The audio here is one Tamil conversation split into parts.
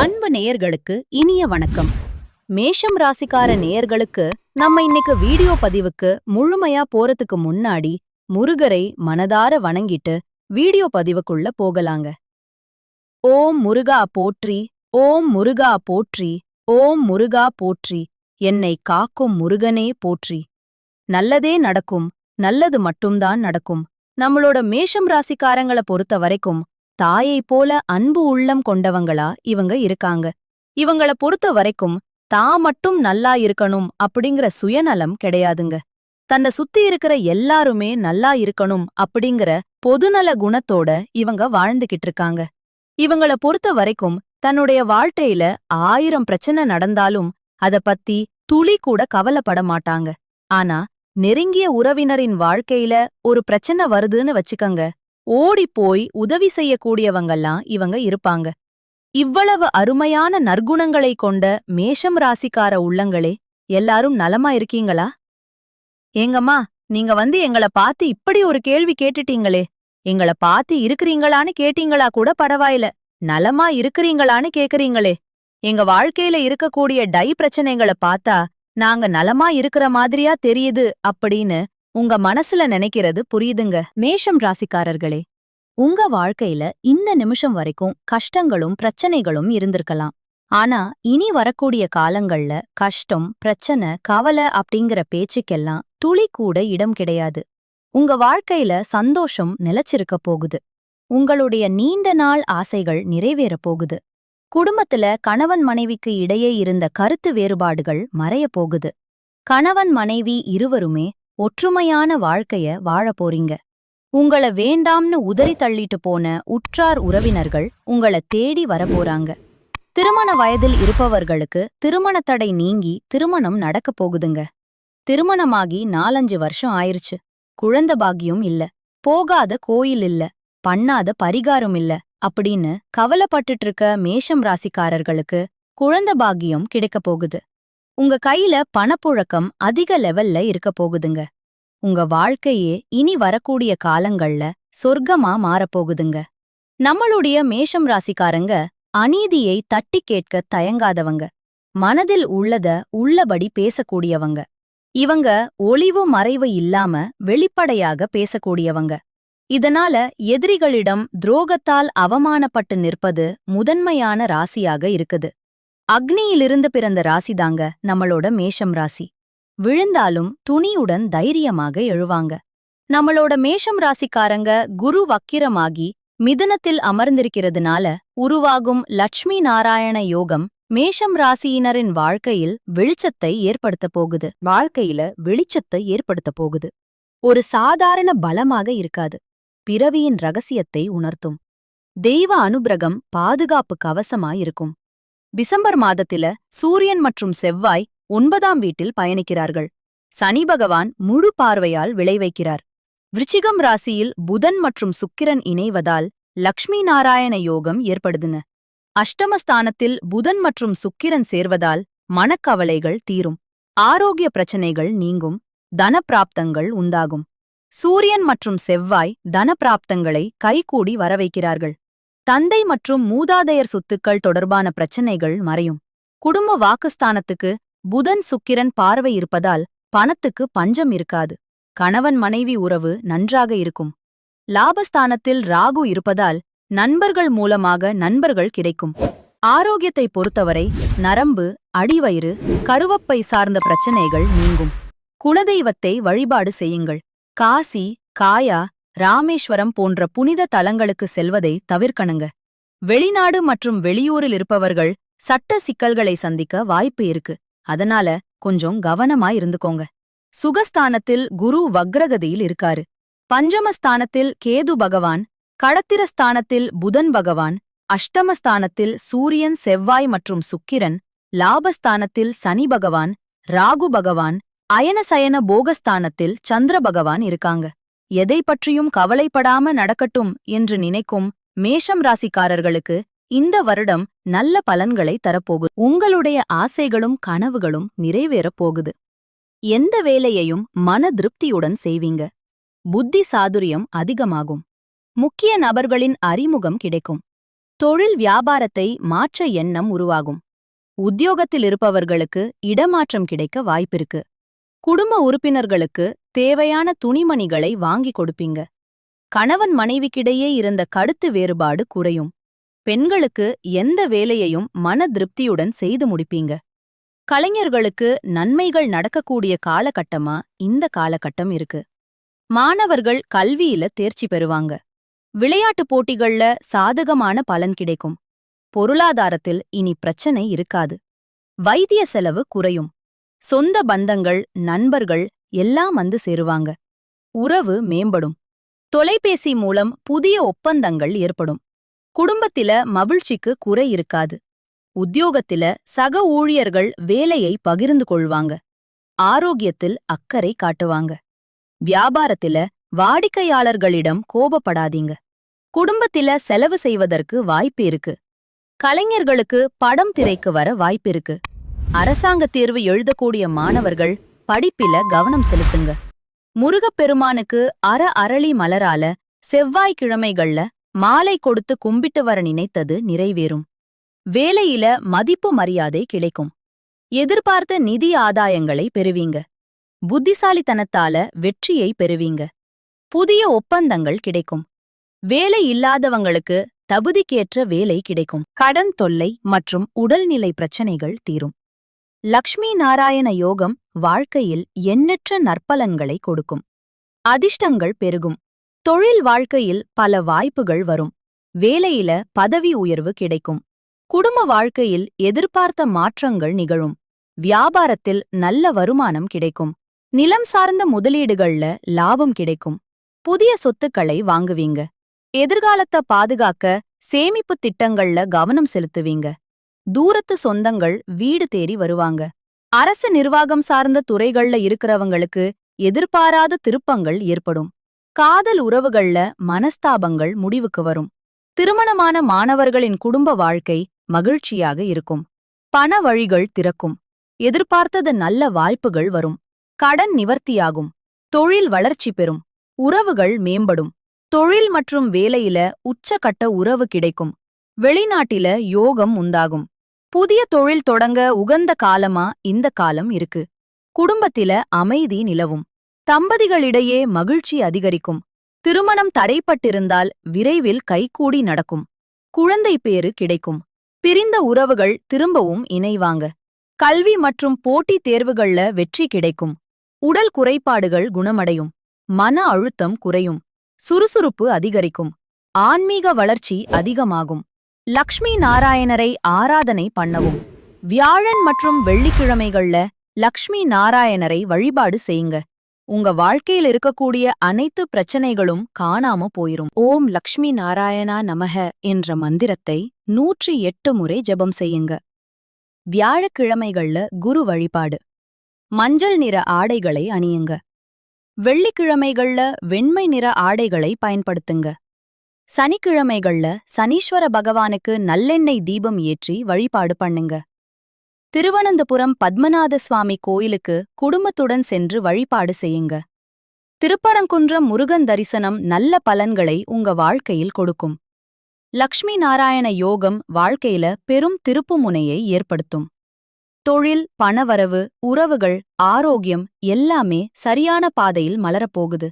அன்பு நேயர்களுக்கு இனிய வணக்கம். மேஷம் ராசிக்கார நேயர்களுக்கு நம்ம இன்னைக்கு வீடியோ பதிவுக்கு முழுமையா போறதுக்கு முன்னாடி முருகரை மனதார வணங்கிட்டு வீடியோ பதிவுக்குள்ள போகலாங்க. ஓம் முருகா போற்றி ஓம் முருகா போற்றி ஓம் முருகா போற்றி என்னை காக்கும் முருகனே போற்றி. நல்லதே நடக்கும் நல்லது மட்டும்தான் நடக்கும். நம்மளோட மேஷம் ராசிக்காரங்கள பொறுத்த வரைக்கும் தாயைப் போல அன்பு உள்ளம் கொண்டவங்களா இவங்க இருக்காங்க. இவங்கள பொறுத்த வரைக்கும் தா மட்டும் நல்லா இருக்கணும் அப்படிங்கிற சுயநலம் கிடையாதுங்க. தன்னை சுத்தி இருக்கிற எல்லாருமே நல்லா இருக்கணும் அப்படிங்கிற பொதுநல குணத்தோட இவங்க வாழ்ந்துகிட்டு இருக்காங்க. இவங்கள பொறுத்த வரைக்கும் தன்னுடைய வாழ்க்கையில ஆயிரம் பிரச்சனை நடந்தாலும் அத பத்தி துளி கூட கவலைப்பட மாட்டாங்க. ஆனா நெருங்கிய உறவினரின் வாழ்க்கையில ஒரு பிரச்சனை வருதுன்னு வச்சுக்கங்க. ஓடிப் போய் உதவி செய்யக்கூடியவங்கெல்லாம் இவங்க இருப்பாங்க. இவ்வளவு அருமையான நற்குணங்களை கொண்ட மேஷம் ராசிக்கார உள்ளங்களே எல்லாரும் நலமா இருக்கீங்களா? ஏங்கம்மா நீங்க வந்து எங்கள பார்த்து இப்படி ஒரு கேள்வி கேட்டுட்டீங்களே. எங்கள பார்த்து இருக்கிறீங்களான்னு கேட்டீங்களா கூட பரவாயில்ல. நலமா இருக்கிறீங்களான்னு கேக்குறீங்களே. எங்க வாழ்க்கையில இருக்கக்கூடிய டை பிரச்சனைகளை பார்த்தா நாங்க நலமா இருக்கிற மாதிரியா தெரியுது அப்படின்னு உங்க மனசுல நினைக்கிறது புரியுதுங்க. மேஷம் ராசிக்காரர்களே உங்க வாழ்க்கையில இந்த நிமிஷம் வரைக்கும் கஷ்டங்களும் பிரச்சனைகளும் இருந்திருக்கலாம். ஆனா இனி வரக்கூடிய காலங்கள்ல கஷ்டம் பிரச்சனை கவலை அப்படிங்கிற பேச்சுக்கெல்லாம் துளி கூட இடம் கிடையாது. உங்க வாழ்க்கையில சந்தோஷம் நிலச்சிருக்க போகுது. உங்களுடைய நீண்ட நாள் ஆசைகள் நிறைவேறப் போகுது. குடும்பத்துல கணவன் மனைவிக்கு இடையே இருந்த கருத்து வேறுபாடுகள் மறையப் போகுது. கணவன் மனைவி இருவருமே ஒற்றுமையான வாழ்க்கைய வாழப் போறீங்க. உங்கள வேண்டாம்னு உதறி தள்ளிட்டு போன உற்றார் உறவினர்கள் உங்கள தேடி வரப்போறாங்க திருமண வயதில் இருப்பவர்களுக்கு திருமண தடை நீங்கி திருமணம் நடக்கப் போகுதுங்க. திருமணமாகி நாலஞ்சு வருஷம் ஆயிருச்சு. குழந்த பாக்கியம் இல்ல. போகாத கோயில் இல்ல. பண்ணாத பரிகாரம் இல்ல. அப்படின்னு கவலைப்பட்டுட்டு இருக்க மேஷம் ராசிக்காரர்களுக்கு குழந்த பாக்கியம் கிடைக்கப் போகுது. உங்க கையில பணப்புழக்கம் அதிக லெவல்ல இருக்க போகுதுங்க. உங்க வாழ்க்கையே இனி வரக்கூடிய காலங்கள்ல சொர்க்கமா மாறப்போகுதுங்க நம்மளுடைய மேஷம் ராசிக்காரங்க அநீதியை தட்டி கேட்க தயங்காதவங்க. மனதில் உள்ளத உள்ளபடி பேசக்கூடியவங்க. இவங்க ஒளிவு மறைவு இல்லாம வெளிப்படையாக பேசக்கூடியவங்க. இதனால எதிரிகளிடம் துரோகத்தால் அவமானப்பட்டு நிற்பது முதன்மையான ராசியாக இருக்குது. அக்னியிலிருந்து பிறந்த ராசிதாங்க நம்மளோட மேஷம் ராசி. விழுந்தாலும் துணியுடன் தைரியமாக எழுவாங்க. நம்மளோட மேஷம் ராசிக்காரங்க குரு வக்கிரமாகி மிதுனத்தில் அமர்ந்திருக்கிறதுனால உருவாகும் லட்சுமி நாராயண யோகம் மேஷம் ராசியினரின் வாழ்க்கையில் வெளிச்சத்தை ஏற்படுத்தப் போகுது. வாழ்க்கையில வெளிச்சத்தை ஏற்படுத்தப் போகுது. ஒரு சாதாரண பலமாக இருக்காது. பிறவியின் ரகசியத்தை உணர்த்தும். தெய்வ அனுபிரகம் பாதுகாப்பு கவசமாயிருக்கும் டிசம்பர் மாதத்தில சூரியன் மற்றும் செவ்வாய் ஒன்பதாம் வீட்டில் பயணிக்கிறார்கள். சனி பகவான் முழு பார்வையால் விளைவைக்கிறார் விருச்சிகம் ராசியில் புதன் மற்றும் சுக்கிரன் இணைவதால் லக்ஷ்மி நாராயண யோகம் ஏற்படுதுங்க. அஷ்டமஸ்தானத்தில் புதன் மற்றும் சுக்கிரன் சேர்வதால் மனக்கவலைகள் தீரும். ஆரோக்கிய பிரச்சனைகள் நீங்கும். தனப்பிராப்தங்கள் உண்டாகும். சூரியன் மற்றும் செவ்வாய் தனப்பிராப்தங்களை கைகூடி வரவைக்கிறார்கள். தந்தை மற்றும் மூதாதையர் சொத்துக்கள் தொடர்பான பிரச்சனைகள் மறையும். குடும்ப வாக்குஸ்தானத்துக்கு புதன் சுக்கிரன் பார்வை இருப்பதால் பணத்துக்கு பஞ்சம் இருக்காது. கணவன் மனைவி உறவு நன்றாக இருக்கும். லாபஸ்தானத்தில் ராகு இருப்பதால் நண்பர்கள் மூலமாக நண்பர்கள் கிடைக்கும். ஆரோக்கியத்தை பொறுத்தவரை நரம்பு அடிவயிறு கருவப்பை சார்ந்த பிரச்சனைகள் நீங்கும். குலதெய்வத்தை வழிபாடு செய்யுங்கள். காசி காயா ராமேஸ்வரம் போன்ற புனித தலங்களுக்கு செல்வதை தவிர்க்கணுங்க. வெளிநாடு மற்றும் வெளியூரில் இருப்பவர்கள் சட்ட சிக்கல்களை சந்திக்க வாய்ப்பு இருக்கு. அதனால கொஞ்சம் கவனமா இருந்துக்கோங்க. சுகஸ்தானத்தில் குரு வக்ரகதியில் இருக்காரு. பஞ்சமஸ்தானத்தில் கேது பகவான் கடத்திரஸ்தானத்தில் புதன் பகவான் அஷ்டமஸ்தானத்தில் சூரியன் செவ்வாய் மற்றும் சுக்கிரன் லாபஸ்தானத்தில் சனி பகவான் ராகு பகவான் அயனசயன போகஸ்தானத்தில் சந்திர பகவான் இருக்காங்க. எதை பற்றியும் கவலைப்படாம நடக்கட்டும் என்று நினைக்கும் மேஷம் ராசிக்காரர்களுக்கு இந்த வருடம் நல்ல பலன்களை தரப்போகுது. உங்களுடைய ஆசைகளும் கனவுகளும் நிறைவேறப் போகுது. எந்த வேலையையும் மன திருப்தியுடன் செய்வீங்க. புத்தி சாதுரியம் அதிகமாகும். முக்கிய நபர்களின் அறிமுகம் கிடைக்கும். தொழில் வியாபாரத்தை மாற்ற எண்ணம் உருவாகும். உத்தியோகத்தில் இருப்பவர்களுக்கு இடமாற்றம் கிடைக்க வாய்ப்பிருக்கு. குடும்ப உறுப்பினர்களுக்கு தேவையான துணிமணிகளை வாங்கி கொடுப்பீங்க. கணவன் மனைவிக்கிடையே இருந்த கருத்து வேறுபாடு குறையும். பெண்களுக்கு எந்த வேலையையும் மன திருப்தியுடன் செய்து முடிப்பீங்க. கலைஞர்களுக்கு நன்மைகள் நடக்கக்கூடிய காலகட்டமா? இந்த காலகட்டம் இருக்கு. மாணவர்கள் கல்வியில தேர்ச்சி பெறுவாங்க. விளையாட்டுப் போட்டிகள்ல சாதகமான பலன் கிடைக்கும். பொருளாதாரத்தில் இனி பிரச்சனை இருக்காது. வைத்திய செலவு குறையும். சொந்த பந்தங்கள் நண்பர்கள் எல்லாம் வந்து சேருவாங்க. உறவு மேம்படும். தொலைபேசி மூலம் புதிய ஒப்பந்தங்கள் ஏற்படும். குடும்பத்தில மகிழ்ச்சிக்கு குறை இருக்காது. உத்தியோகத்தில சக ஊழியர்கள் வேலையை பகிர்ந்து கொள்வாங்க. ஆரோக்கியத்தில் அக்கறை காட்டுவாங்க. வியாபாரத்தில வாடிக்கையாளர்களிடம் கோபப்படாதீங்க. குடும்பத்தில செலவு செய்வதற்கு வாய்ப்பு இருக்கு. கலைஞர்களுக்கு படம் திரைக்கு வர வாய்ப்பிருக்கு அரசாங்க தேர்வு எழுதக்கூடிய மாணவர்கள் படிப்பில கவனம் செலுத்துங்க. முருகப்பெருமானுக்கு அற அரளி மலரால செவ்வாய்க்கிழமைகள்ல மாலை கொடுத்து கும்பிட்டு வர நினைத்தது நிறைவேறும். வேலையில மதிப்பு மரியாதை கிடைக்கும். எதிர்பார்த்த நிதி ஆதாயங்களை பெறுவீங்க. புத்திசாலித்தனத்தால வெற்றியை பெறுவீங்க. புதிய ஒப்பந்தங்கள் கிடைக்கும். வேலை இல்லாதவங்களுக்கு தகுதிக்கேற்ற வேலை கிடைக்கும். கடன் தொல்லை மற்றும் உடல்நிலை பிரச்சனைகள் தீரும். லக்ஷ்மி நாராயண யோகம் வாழ்க்கையில் எண்ணற்ற நற்பலன்களை கொடுக்கும். அதிர்ஷ்டங்கள் பெருகும். தொழில் வாழ்க்கையில் பல வாய்ப்புகள் வரும். வேலையில பதவி உயர்வு கிடைக்கும். குடும்ப வாழ்க்கையில் எதிர்பார்த்த மாற்றங்கள் நிகழும். வியாபாரத்தில் நல்ல வருமானம் கிடைக்கும். நிலம் சார்ந்த முதலீடுகள்ல லாபம் கிடைக்கும். புதிய சொத்துக்களை வாங்குவீங்க. எதிர்காலத்த பாதுகாக்க சேமிப்பு திட்டங்கள்ல கவனம் செலுத்துவீங்க. தூரத்து சொந்தங்கள் வீடு தேடி வருவாங்க. அரசு நிர்வாகம் சார்ந்த துறைகள்ல இருக்கிறவங்களுக்கு எதிர்பாராத திருப்பங்கள் ஏற்படும். காதல் உறவுகள்ல மனஸ்தாபங்கள் முடிவுக்கு வரும். திருமணமான மாணவர்களின் குடும்ப வாழ்க்கை மகிழ்ச்சியாக இருக்கும். பண வழிகள் திறக்கும். எதிர்பார்த்தது நல்ல வாய்ப்புகள் வரும். கடன் நிவர்த்தியாகும். தொழில் வளர்ச்சி பெறும். உறவுகள் மேம்படும். தொழில் மற்றும் வேலையில உச்சக்கட்ட உறவு கிடைக்கும். வெளிநாட்டில யோகம் உண்டாகும். புதிய தொழில் தொடங்க உகந்த காலமா இந்த காலம் இருக்கு. குடும்பத்தில அமைதி நிலவும். தம்பதிகளிடையே மகிழ்ச்சி அதிகரிக்கும். திருமணம் தடைப்பட்டிருந்தால் விரைவில் கைகூடி நடக்கும். குழந்தை பேறு கிடைக்கும். பிரிந்த உறவுகள் திரும்பவும் இணைவாங்க. கல்வி மற்றும் போட்டித் தேர்வுகள்ல வெற்றி கிடைக்கும். உடல் குறைபாடுகள் குணமடையும். மன அழுத்தம் குறையும். சுறுசுறுப்பு அதிகரிக்கும். ஆன்மீக வளர்ச்சி அதிகமாகும். லக்ஷ்மி நாராயணரை ஆராதனை பண்ணவும். வியாழன் மற்றும் வெள்ளிக்கிழமைகள்ல லக்ஷ்மி நாராயணரை வழிபாடு செய்யுங்க. உங்க வாழ்க்கையில் இருக்கக்கூடிய அனைத்து பிரச்சனைகளும் காணாம போயிரும். ஓம் லக்ஷ்மி நாராயணா நமக என்ற மந்திரத்தை நூற்றி எட்டு முறை ஜெபம் செய்யுங்க. வியாழக்கிழமைகள்ல குரு வழிபாடு. மஞ்சள் நிற ஆடைகளை அணியுங்க. வெள்ளிக்கிழமைகள்ல வெண்மை நிற ஆடைகளை பயன்படுத்துங்க. சனிக்கிழமைகள்ல சனீஸ்வர பகவானுக்கு நல்லெண்ணெய் தீபம் ஏற்றி வழிபாடு பண்ணுங்க. திருவனந்தபுரம் பத்மநாத சுவாமி கோயிலுக்கு குடும்பத்துடன் சென்று வழிபாடு செய்யுங்க. திருப்பரங்குன்றம் முருகன் தரிசனம் நல்ல பலன்களை உங்க வாழ்க்கையில் கொடுக்கும். லக்ஷ்மி நாராயண யோகம் வாழ்க்கையில பெரும் திருப்புமுனையை ஏற்படுத்தும். தொழில் பணவரவு உறவுகள் ஆரோக்கியம் எல்லாமே சரியான பாதையில் மலரப்போகுது.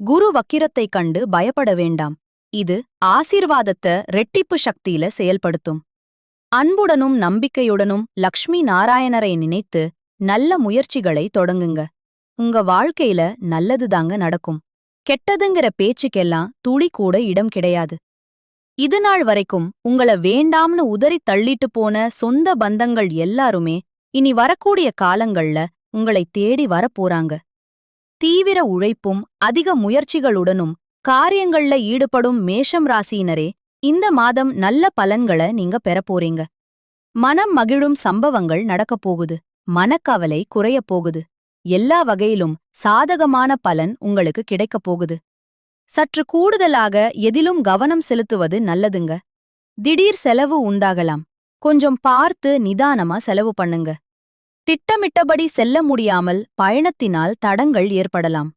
குரு வக்கிரத்தைக் கண்டு பயப்பட வேண்டாம். இது ஆசீர்வாதத்தை ரெட்டிப்பு சக்தியில செயல்படுத்தும். அன்புடனும் நம்பிக்கையுடனும் லக்ஷ்மி நாராயணரை நினைத்து நல்ல முயற்சிகளை தொடங்குங்க. உங்க வாழ்க்கையில நல்லதுதாங்க நடக்கும். கெட்டதுங்கிற பேச்சுக்கெல்லாம் துளி கூட இடம் கிடையாது. இது நாள் வரைக்கும் உங்கள வேண்டாம்னு உதறி தள்ளிட்டு போன சொந்த பந்தங்கள் எல்லாருமே இனி வரக்கூடிய காலங்கள்ல உங்களை தேடி வரப்போறாங்க. தீவிர உழைப்பும் அதிக முயற்சிகளுடனும் காரியங்கள்ல ஈடுபடும் மேஷம் ராசியினரே இந்த மாதம் நல்ல பலன்களை நீங்க பெறப்போறீங்க மனம் மகிழும் சம்பவங்கள் நடக்கப் போகுது. மனக்கவலை குறையப் போகுது. எல்லா வகையிலும் சாதகமான பலன் உங்களுக்கு கிடைக்கப் போகுது. சற்று கூடுதலாக எதிலும் கவனம் செலுத்துவது நல்லதுங்க. திடீர் செலவு உண்டாகலாம். கொஞ்சம் பார்த்து நிதானமா செலவு பண்ணுங்க. திட்டமிட்டபடி செல்ல முடியாமல் பயணத்தினால் தடங்கள் ஏற்படலாம்.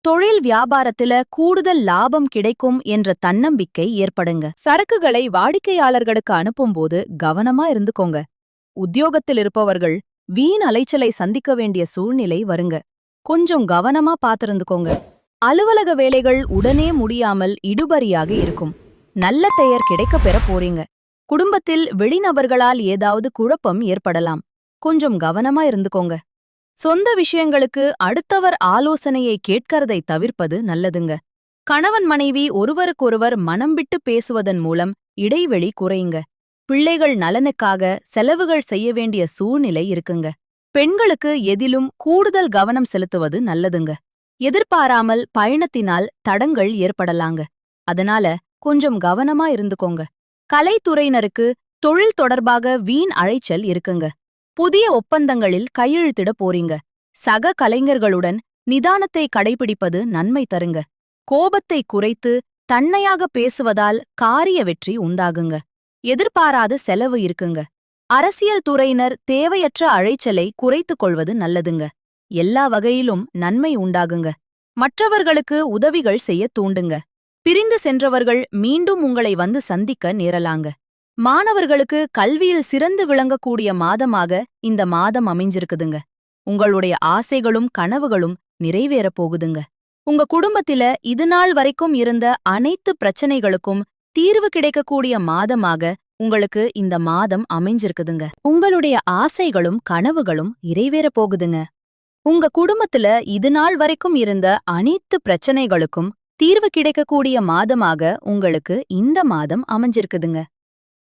தொழில் வியாபாரத்துல கூடுதல் லாபம் கிடைக்கும் என்ற தன்னம்பிக்கை ஏற்படுங்க. சரக்குகளை வாடிக்கையாளர்களுக்கு அனுப்பும்போது கவனமா இருந்துக்கோங்க. உத்தியோகத்தில் இருப்பவர்கள் வீண் அலைச்சலை சந்திக்க வேண்டிய சூழ்நிலை வருங்க. கொஞ்சம் கவனமா பார்த்திருந்துக்கோங்க. அலுவலக வேலைகள் உடனே முடியாமல் இடுபறியாக இருக்கும். நல்ல பெயர் கிடைக்கப் பெற போறீங்க. குடும்பத்தில் வெளிநபர்களால் ஏதாவது குழப்பம் ஏற்படலாம். கொஞ்சம் கவனமா இருந்துக்கோங்க. சொந்த விஷயங்களுக்கு அடுத்தவர் ஆலோசனையை கேட்கறதை தவிர்ப்பது நல்லதுங்க. கணவன் மனைவி ஒருவருக்கொருவர் மனம் விட்டு பேசுவதன் மூலம் இடைவெளி குறையுங்க. பிள்ளைகள் நலனுக்காக செலவுகள் செய்ய வேண்டிய சூழ்நிலை இருக்குங்க. பெண்களுக்கு எதிலும் கூடுதல் கவனம் செலுத்துவது நல்லதுங்க. எதிர்பாராமல் பயணத்தினால் தடங்கள் ஏற்படலாங்க. அதனால கொஞ்சம் கவனமா இருந்துக்கோங்க. கலைத்துறையினருக்கு தொழில் தொடர்பாக வீண் அழைச்சல் இருக்குங்க. புதிய ஒப்பந்தங்களில் கையெழுத்திட போறீங்க. சக கலைஞர்களுடன் நிதானத்தை கடைபிடிப்பது நன்மை தருங்க. கோபத்தை குறைத்து தன்னையாக பேசுவதால் காரிய வெற்றி உண்டாகுங்க. எதிர்பாராத செலவு இருக்குங்க. அரசியல் துறையினர் தேவையற்ற அழைச்சலை குறைத்துக் கொள்வது நல்லதுங்க. எல்லா வகையிலும் நன்மை உண்டாகுங்க. மற்றவர்களுக்கு உதவிகள் செய்ய தூண்டுங்க. பிரிந்து சென்றவர்கள் மீண்டும் உங்களை வந்து சந்திக்க நேரலாங்க. மாணவர்களுக்கு கல்வியில் சிறந்து விளங்கக்கூடிய மாதமாக இந்த மாதம் அமைஞ்சிருக்குதுங்க. உங்களுடைய ஆசைகளும் கனவுகளும் நிறைவேறப் போகுதுங்க. உங்க குடும்பத்தில இதுநாள் வரைக்கும் இருந்த அனைத்து பிரச்சனைகளுக்கும் தீர்வு கிடைக்கக்கூடிய மாதமாக உங்களுக்கு இந்த மாதம் அமைஞ்சிருக்குதுங்க. உங்களுடைய ஆசைகளும் கனவுகளும் நிறைவேறப் போகுதுங்க. உங்க குடும்பத்துல இதுநாள் வரைக்கும் இருந்த அனைத்து பிரச்சனைகளுக்கும் தீர்வு கிடைக்கக்கூடிய மாதமாக உங்களுக்கு இந்த மாதம் அமைஞ்சிருக்குதுங்க.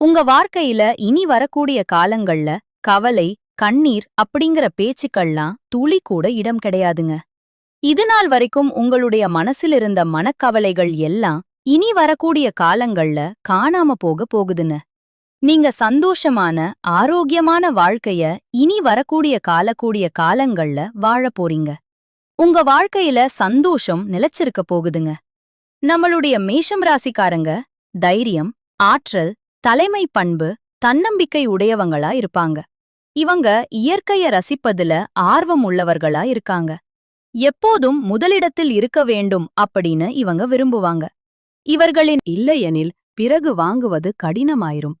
உங்க வாழ்க்கையில இனி வரக்கூடிய காலங்கள்ல கவலை கண்ணீர் அப்படிங்கிற பேச்சுக்கள்லாம் துளி கூட இடம் கிடையாதுங்க. இது நாள் வரைக்கும் உங்களுடைய மனசில் இருந்த மனக்கவலைகள் எல்லாம் இனி வரக்கூடிய காலங்கள்ல காணாம போக போகுதுன்னு நீங்க சந்தோஷமான ஆரோக்கியமான வாழ்க்கைய இனி வரக்கூடிய காலக்கூடிய காலங்கள்ல வாழப் போறீங்க. உங்க வாழ்க்கையில சந்தோஷம் நிலைச்சிருக்க போகுதுங்க. நம்மளுடைய மேஷம் ராசிக்காரங்க தைரியம் ஆற்றல் தலைமை பண்பு தன்னம்பிக்கை உடையவங்களா இருப்பாங்க. இவங்க இயற்கைய ரசிப்பதுல ஆர்வம் உள்ளவர்களா இருக்காங்க. எப்போதும் முதலிடத்தில் இருக்க வேண்டும் அப்படின்னு இவங்க விரும்புவாங்க. இவர்களின் இல்லையெனில் பிறகு வாங்குவது கடினமாயிரும்.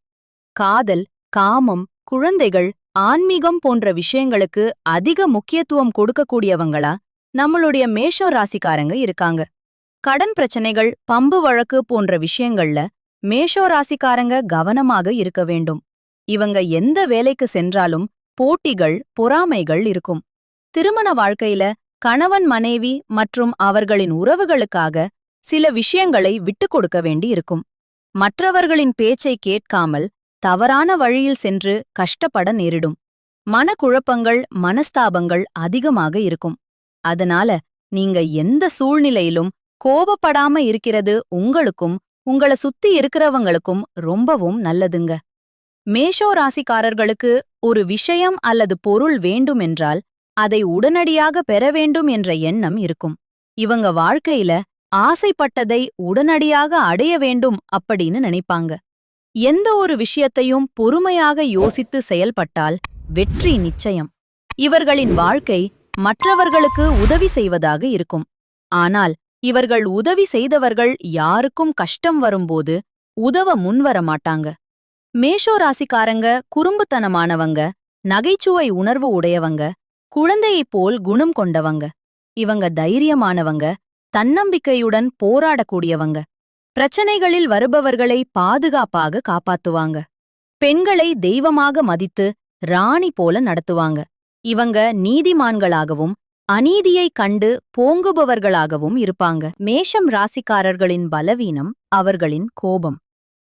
காதல் காமம் குழந்தைகள் ஆன்மீகம் போன்ற விஷயங்களுக்கு அதிக முக்கியத்துவம் கொடுக்கக்கூடியவங்களா நம்மளுடைய மேஷோ ராசிக்காரங்க இருக்காங்க. கடன் பிரச்சனைகள் பம்பு வழக்கு போன்ற விஷயங்கள்ல மேஷோ ராசிக்காரங்க கவனமாக இருக்க வேண்டும். இவங்க எந்த வேலைக்கு சென்றாலும் போட்டிகள் பொறாமைகள் இருக்கும். திருமண வாழ்க்கையில கணவன் மனைவி மற்றும் அவர்களின் உறவுகளுக்காக சில விஷயங்களை விட்டுக் கொடுக்க வேண்டி இருக்கும். மற்றவர்களின் பேச்சை கேட்காமல் தவறான வழியில் சென்று கஷ்டப்பட நேரிடும். மனக்குழப்பங்கள் மனஸ்தாபங்கள் அதிகமாக இருக்கும். அதனால நீங்க எந்த சூழ்நிலையிலும் கோபப்படாம இருக்கிறது உங்களுக்கும் உங்கள சுத்தி இருக்கிறவங்களுக்கும் ரொம்பவும் நல்லதுங்க. மேஷோ ராசிக்காரர்களுக்கு ஒரு விஷயம் அல்லது பொருள் வேண்டுமென்றால் அதை உடனடியாக பெற வேண்டும் என்ற எண்ணம் இருக்கும். இவங்க வாழ்க்கையில ஆசைப்பட்டதை உடனடியாக அடைய வேண்டும் அப்படின்னு நினைப்பாங்க. எந்த ஒரு விஷயத்தையும் பொறுமையாக யோசித்து செயல்பட்டால் வெற்றி நிச்சயம். இவர்களின் வாழ்க்கை மற்றவர்களுக்கு உதவி செய்வதாக இருக்கும். ஆனால் இவர்கள் உதவி செய்தவர்கள் யாருக்கும் கஷ்டம் வரும்போது உதவ முன்வர மாட்டாங்க மேஷோ ராசிக்காரங்க குறும்புத்தனமானவங்க நகைச்சுவை உணர்வு உடையவங்க குழந்தையைப் போல் குணம் கொண்டவங்க. இவங்க தைரியமானவங்க தன்னம்பிக்கையுடன் போராடக்கூடியவங்க. பிரச்சனைகளில் வருபவர்களை பாதுகாப்பாக காப்பாத்துவாங்க. பெண்களை தெய்வமாக மதித்து ராணி போல நடத்துவாங்க. இவங்க நீதிமான்களாகவும் அநீதியை கண்டு போங்குபவர்களாகவும் இருப்பாங்க. மேஷம் ராசிக்காரர்களின் பலவீனம் அவர்களின் கோபம்.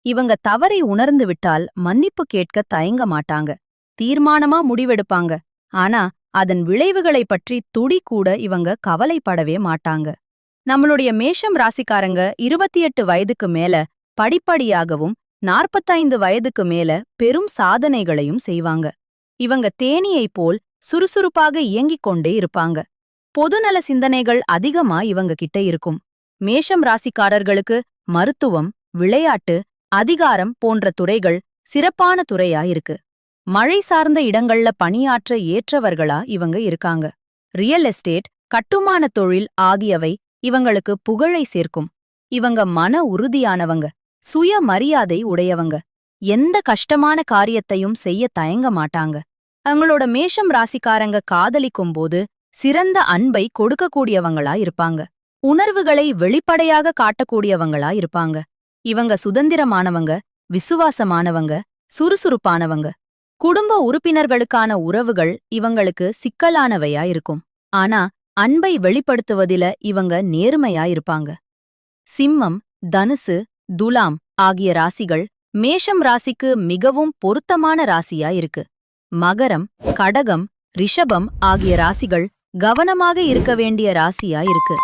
இவங்க தவறை உணர்ந்து விட்டால் மன்னிப்பு கேட்க தயங்க மாட்டாங்க. தீர்மானமா முடிவெடுப்பாங்க. ஆனா அதன் விளைவுகளைப் பற்றி துடி கூட இவங்க கவலைப்படவே மாட்டாங்க. நம்மளுடைய மேஷம் ராசிக்காரங்க இருபத்தி எட்டு வயதுக்கு மேல படிப்படியாகவும் நாற்பத்தைந்து வயதுக்கு மேல பெரும் சாதனைகளையும் செய்வாங்க. இவங்க தேனியைப் போல் சுறுசுறுப்பாக இயங்கிக் கொண்டே இருப்பாங்க. பொதுநல சிந்தனைகள் அதிகமா இவங்க கிட்ட இருக்கும். மேஷம் ராசிக்காரர்களுக்கு மருத்துவம் விளையாட்டு அதிகாரம் போன்ற துறைகள் சிறப்பான துறையா இருக்கு. மழை சார்ந்த இடங்கள்ல பணியாற்ற ஏற்றவர்களா இவங்க இருக்காங்க. ரியல் எஸ்டேட் கட்டுமான தொழில் ஆகியவை இவங்களுக்கு புகழை சேர்க்கும். இவங்க மன உறுதியானவங்க சுய மரியாதை உடையவங்க. எந்த கஷ்டமான காரியத்தையும் செய்ய தயங்க மாட்டாங்க. அவங்களோட மேஷம் ராசிக்காரங்க காதலிக்கும் போது சிறந்த அன்பை கொடுக்கக்கூடியவங்களா இருப்பாங்க. உணர்வுகளை வெளிப்படையாக காட்டக்கூடியவங்களா இருப்பாங்க. இவங்க சுதந்திரமானவங்க விசுவாசமானவங்க சுறுசுறுப்பானவங்க. குடும்ப உறுப்பினர்களுக்கான உறவுகள் இவங்களுக்கு சிக்கலானவையா இருக்கும். ஆனா அன்பை வெளிப்படுத்துவதில இவங்க நேர்மையா இருப்பாங்க. சிம்மம் தனுசு துலாம் ஆகிய ராசிகள் மேஷம் ராசிக்கு மிகவும் பொருத்தமான ராசியா இருக்கு. மகரம் கடகம் ரிஷபம் ஆகிய ராசிகள் கவனமாக இருக்க வேண்டிய ராசியா இருக்கு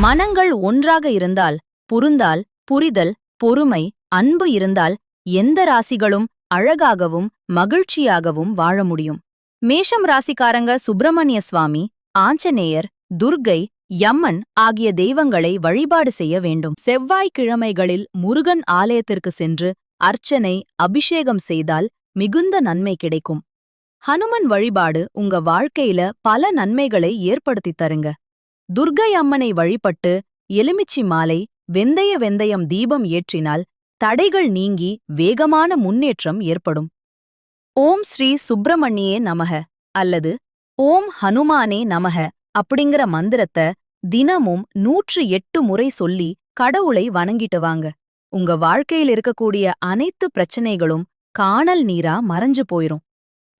மனங்கள் ஒன்றாக இருந்தால் புரிந்தால் புரிதல் பொறுமை அன்பு இருந்தால் எந்த ராசிகளும் அழகாகவும் மகிழ்ச்சியாகவும் வாழ முடியும். மேஷம் ராசிக்காரங்க சுப்பிரமணிய சுவாமி ஆஞ்சநேயர் துர்கை யம்மன் ஆகிய தெய்வங்களை வழிபாடு செய்ய வேண்டும். செவ்வாய்க்கிழமைகளில் முருகன் ஆலயத்திற்கு சென்று அர்ச்சனை அபிஷேகம் செய்தால் மிகுந்த நன்மை கிடைக்கும். ஹனுமன் வழிபாடு உங்க வாழ்க்கையில பல நன்மைகளை ஏற்படுத்தித் தருங்க. துர்கை அம்மனை வழிபட்டு எலுமிச்சி மாலை வெந்தய வெந்தயம் தீபம் ஏற்றினால் தடைகள் நீங்கி வேகமான முன்னேற்றம் ஏற்படும். ஓம் ஸ்ரீ சுப்பிரமணியே நமக அல்லது ஓம் ஹனுமானே நமக அப்படிங்கிற மந்திரத்தை தினமும் நூற்று எட்டு முறை சொல்லி கடவுளை வணங்கிட்டு வாங்க. உங்க வாழ்க்கையில் இருக்கக்கூடிய அனைத்து பிரச்சனைகளும் காணல் நீரா மறைஞ்சு போயிரும்.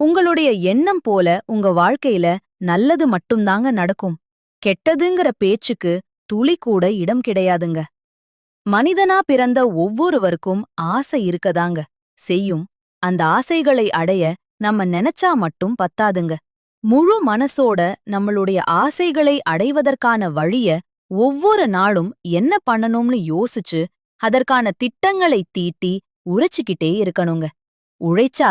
உங்களுடைய எண்ணம் போல உங்க வாழ்க்கையில நல்லது மட்டும்தாங்க நடக்கும். கெட்டதுங்கிற பேச்சுக்கு துளி கூட இடம் கிடையாதுங்க. மனிதனா பிறந்த ஒவ்வொருவருக்கும் ஆசை இருக்கதாங்க. செய்யும் அந்த ஆசைகளை அடைய நம்ம நினைச்சா மட்டும் பத்தாதுங்க. முழு மனசோட நம்மளுடைய ஆசைகளை அடைவதற்கான வழிய ஒவ்வொரு நாளும் என்ன பண்ணணும்னு யோசிச்சு அதற்கான திட்டங்களை தீட்டி உரைச்சுக்கிட்டே இருக்கணுங்க. உழைச்சா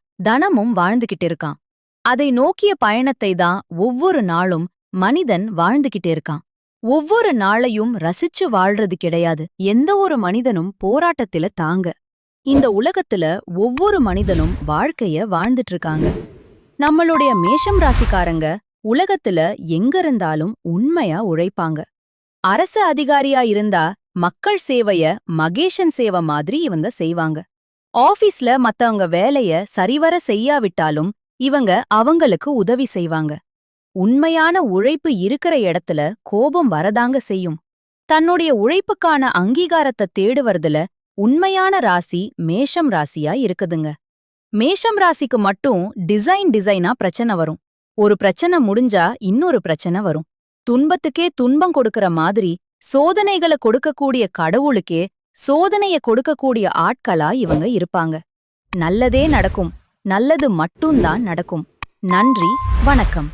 தனமும் வாழ்ந்துகிட்டு இருக்கான் அதை நோக்கிய பயணத்தை தான் ஒவ்வொரு நாளும் மனிதன் வாழ்ந்துகிட்டு இருக்கான் ஒவ்வொரு நாளையும் ரசிச்சு வாழ்றது கிடையாது. எந்த ஒரு மனிதனும் போராட்டத்தில தாங்க. இந்த உலகத்துல ஒவ்வொரு மனிதனும் வாழ்க்கைய வாழ்ந்துட்டு இருக்காங்க நம்மளுடைய மேஷம் ராசிக்காரங்க உலகத்துல எங்க இருந்தாலும் உண்மையா உழைப்பாங்க. அரசு அதிகாரியா இருந்தா மக்கள் சேவைய மகேஷன் சேவை மாதிரி இவங்க செய்வாங்க. ஆபீஸ்ல மத்தவங்க வேலைய சரிவர செய்யாவிட்டாலும் இவங்க அவங்களுக்கு உதவி செய்வாங்க. உண்மையான உழைப்பு இருக்கிற இடத்துல கோபம் வரதாங்க செய்யும். தன்னுடைய உழைப்புக்கான அங்கீகாரத்தை தேடுவதுல உண்மையான ராசி மேஷம் ராசியா இருக்குதுங்க. மேஷம் ராசிக்கு மட்டும் டிசைன் டிசைனா பிரச்சனை வரும். ஒரு பிரச்சனை முடிஞ்சா இன்னொரு பிரச்சனை வரும். துன்பத்துக்கே துன்பம் கொடுக்கற மாதிரி சோதனைகளை கொடுக்கக்கூடிய கடவுளுக்கே சோதனைய கொடுக்கக்கூடிய ஆட்களா இவங்க இருப்பாங்க. நல்லதே நடக்கும். நல்லது மட்டும்தான் நடக்கும். நன்றி. வணக்கம்.